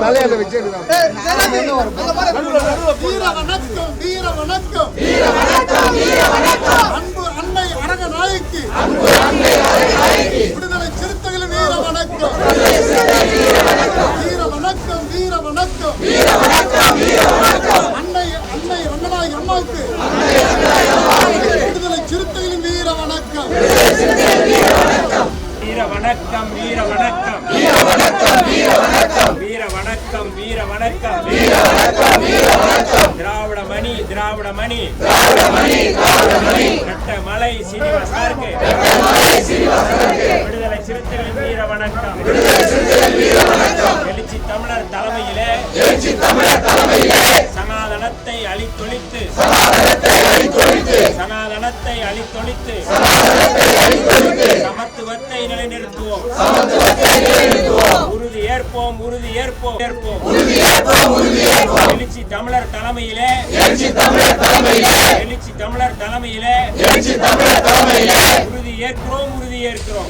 தலையில வச்சு அன்பு அன்னை அழக நாய்க்கு விடுதலை சிறுத்தைகளின் வீர வணக்கம் வணக்கம் வீர வணக்கம் வீர வணக்கம் வீர வணக்கம் வீர வணக்கம் வீர வணக்கம் வீர வணக்கம் வீர வணக்கம் திராவிட மணி திராவிட மணி திராவிட மணி திராவிட மணி கட்ட மலை சீனிவாசருக்கு. விடுதலை சிறுத்தைகள் வீர வணக்கம் விடுதலை சிறுத்தைகள் வீர வணக்கம் எழுச்சி தமிழர் தலைமையிலே. எழுச்சி தமிழர் தலைமையிலே சனாதனத்தை அழித்தொழித்து சனாதனத்தை அழித்தொழித்து. சனாதனத்தை அழித்தொழித்து சமத்துவத்தை நிலைநிறுத்துவோம். உறுதி ஏற்போம் உறுதி ஏற்போம். ஏற்போம். எழுச்சி தமிழர் தலைமையிலே. எழுச்சி தமிழர் தலைமையிலே. எழுச்சி தமிழர் தலைமையிலே. எழுச்சி தமிழர் தலைமையிலே. உறுதி ஏற்கிறோம் உறுதி ஏற்கிறோம்.